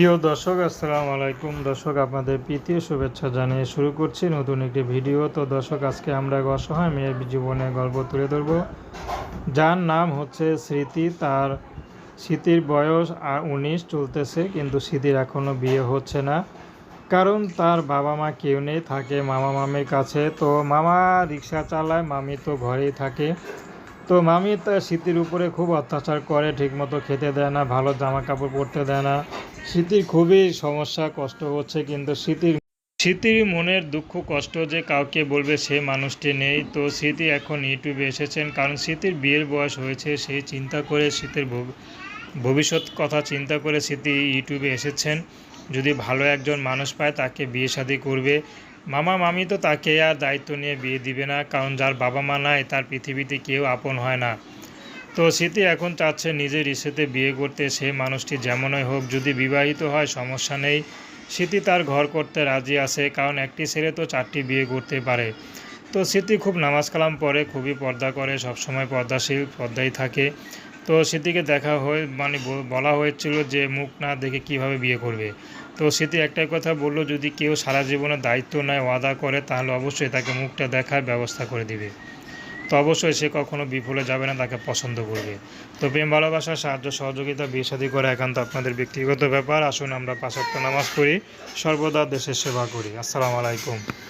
প্রিয় দর্শক, আসসালামু আলাইকুম। দর্শক, আপনাদের প্রীতি শুভেচ্ছা জানিয়ে শুরু করছি নতুন একটি ভিডিও। তো দর্শক, আজকে আমরা অসহায় মেয়ের জীবনে গল্প তুলে ধরবো। যার নাম হচ্ছে স্মৃতি। তার স্মৃতির বয়স উনিশ, চলতেছে, কিন্তু স্মৃতির এখনও বিয়ে হচ্ছে না। কারণ তার বাবা মা কেউ নেই, থাকে মামা মামির কাছে। তো মামা রিক্সা চালায়, মামি তো ঘরেই থাকে। তো মামি তার স্মৃতির উপরে খুব অত্যাচার করে, ঠিকমতো খেতে দেয় না, ভালো জামা কাপড় পরতে দেয় না। স্মৃতির খুবই সমস্যা, কষ্ট হচ্ছে কিন্তু স্মৃতির স্মৃতির মনের দুঃখ, কষ্ট যে কাউকে বলবে সে মানুষটি নেই। তো স্মৃতি এখন ইউটিউবে এসেছেন, কারণ স্মৃতির বিয়ের বয়স হয়েছে সেই চিন্তা করে স্মৃতির ভব- ভবিষ্যৎ কথা চিন্তা করে স্মৃতি ইউটিউবে এসেছেন। যদি ভালো একজন মানুষ পায়, তাকে বিয়ে শাদী করবে। মামা, মামি তো তাকে আর দায়িত্ব নিয়ে বিয়ে দিবে না, কারণ যার বাবা মা নাই, তার পৃথিবীতে কেউ আপন হয় না। তো স্মৃতি এখন চাচ্ছে নিজের ইচ্ছেতে বিয়ে করতে সেই মানুষটি যেমনই হোক যদি বিবাহিত হয়, সমস্যা নেই। স্মৃতি তার ঘর করতে রাজি আছে, কারণ একটি ছেলে তো চারটি বিয়ে করতে পারে। তো স্মৃতি খুব নামাজ কালাম পড়ে, খুবই পর্দা করে, সবসময় পর্দাশীল পর্দায় থাকে। তো স্মৃতিকে দেখা হয়ে মানে বলা হয়েছিল যে মুখ না দেখে কীভাবে বিয়ে করবে। তো স্মৃতি একটাই কথা বলল, যদি কেউ সারা জীবনে দায়িত্ব নেয়, ওয়াদা করে, তাহলে অবশ্যই তাকে মুখটা দেখার ব্যবস্থা করে দিবে। তো অবশ্যই সে কখনো বিফলে যাবে না, তাকে পছন্দ করবে। তো প্রেম, ভালোবাসা, সাহায্য, সহযোগিতা, বিয়ে শাদী করে একান্ত আপনাদের ব্যক্তিগত ব্যাপার। আসুন আমরা পাশাপ্ত নামাজ পড়ি, সর্বদা দেশের সেবা করি। আসসালামু আলাইকুম।